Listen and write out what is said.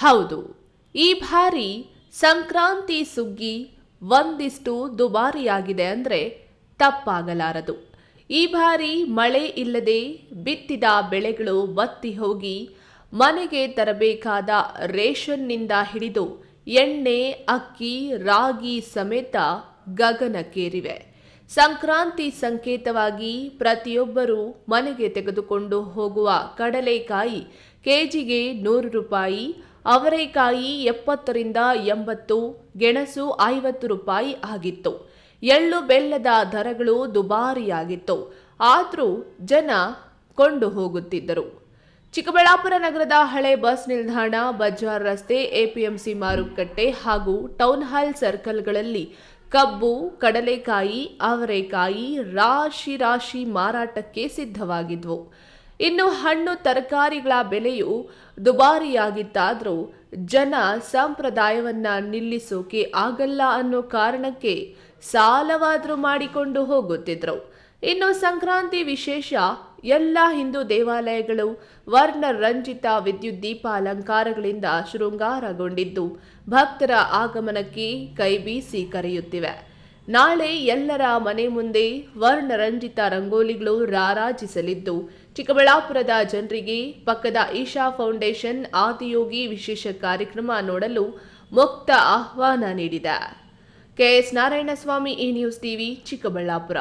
ಹೌದು, ಈ ಬಾರಿ ಸಂಕ್ರಾಂತಿ ಸುಗ್ಗಿ ಒಂದಿಷ್ಟು ದುಬಾರಿಯಾಗಿದೆ ಅಂದರೆ ತಪ್ಪಾಗಲಾರದು. ಈ ಬಾರಿ ಮಳೆ ಇಲ್ಲದೆ ಬಿತ್ತಿದ ಬೆಳೆಗಳು ಬತ್ತಿ ಹೋಗಿ ಮನೆಗೆ ತರಬೇಕಾದ ರೇಷನ್ನಿಂದ ಹಿಡಿದು ಎಣ್ಣೆ, ಅಕ್ಕಿ, ರಾಗಿ ಸಮೇತ ಗಗನಕ್ಕೇರಿವೆ. ಸಂಕ್ರಾಂತಿ ಸಂಕೇತವಾಗಿ ಪ್ರತಿಯೊಬ್ಬರೂ ಮನೆಗೆ ತೆಗೆದುಕೊಂಡು ಹೋಗುವ ಕಡಲೆಕಾಯಿ ಕೆಜಿಗೆ ನೂರು ರೂಪಾಯಿ ಅವರೆಕಾಯಿ ಎಪ್ಪತ್ತರಿಂದ ಎಂಬತ್ತು, ಗೆಣಸು ಐವತ್ತು ರೂಪಾಯಿ ಆಗಿತ್ತು. ಎಳ್ಳು ಬೆಲ್ಲದ ದರಗಳು ದುಬಾರಿಯಾಗಿತ್ತು. ಆದರೂ ಜನ ಕೊಂಡು ಹೋಗುತ್ತಿದ್ದರು. ಚಿಕ್ಕಬಳ್ಳಾಪುರ ನಗರದ ಹಳೆ ಬಸ್ ನಿಲ್ದಾಣ, ಬಜಾರ್ ರಸ್ತೆ, ಎಪಿಎಂಸಿ ಮಾರುಕಟ್ಟೆ ಹಾಗೂ ಟೌನ್ ಹಾಲ್ ಸರ್ಕಲ್ಗಳಲ್ಲಿ ಕಬ್ಬು, ಕಡಲೆಕಾಯಿ, ಅವರೆಕಾಯಿ ರಾಶಿ ರಾಶಿ ಮಾರಾಟಕ್ಕೆ ಸಿದ್ಧವಾಗಿದ್ವು. ಇನ್ನು ಹಣ್ಣು ತರಕಾರಿಗಳ ಬೆಲೆಯು ದುಬಾರಿಯಾಗಿತ್ತಾದರೂ ಜನ ಸಂಪ್ರದಾಯವನ್ನ ನಿಲ್ಲಿಸೋಕೆ ಆಗಲ್ಲ ಅನ್ನೋ ಕಾರಣಕ್ಕೆ ಸಾಲವಾದರೂ ಮಾಡಿಕೊಂಡು ಹೋಗುತ್ತಿದ್ರು. ಇನ್ನು ಸಂಕ್ರಾಂತಿ ವಿಶೇಷ ಎಲ್ಲ ಹಿಂದೂ ದೇವಾಲಯಗಳು ವರ್ಣ ರಂಜಿತ ವಿದ್ಯುತ್ ದೀಪ ಅಲಂಕಾರಗಳಿಂದ ಶೃಂಗಾರಗೊಂಡಿದ್ದು ಭಕ್ತರ ಆಗಮನಕ್ಕೆ ಕೈಬೀಸಿ ಕರೆಯುತ್ತಿವೆ. ನಾಳೆ ಎಲ್ಲರ ಮನೆ ಮುಂದೆ ವರ್ಣರಂಜಿತ ರಂಗೋಲಿಗಳು ರಾರಾಜಿಸಲಿದ್ದು, ಚಿಕ್ಕಬಳ್ಳಾಪುರದ ಜನರಿಗೆ ಪಕ್ಕದ ಈಶಾ ಫೌಂಡೇಶನ್ ಆದಿಯೋಗಿ ವಿಶೇಷ ಕಾರ್ಯಕ್ರಮ ನೋಡಲು ಮುಕ್ತ ಆಹ್ವಾನ ನೀಡಿದೆ. ಕೆಎಸ್ ನಾರಾಯಣಸ್ವಾಮಿ ಈ ನ್ಯೂಸ್ ಟಿವಿ, ಚಿಕ್ಕಬಳ್ಳಾಪುರ.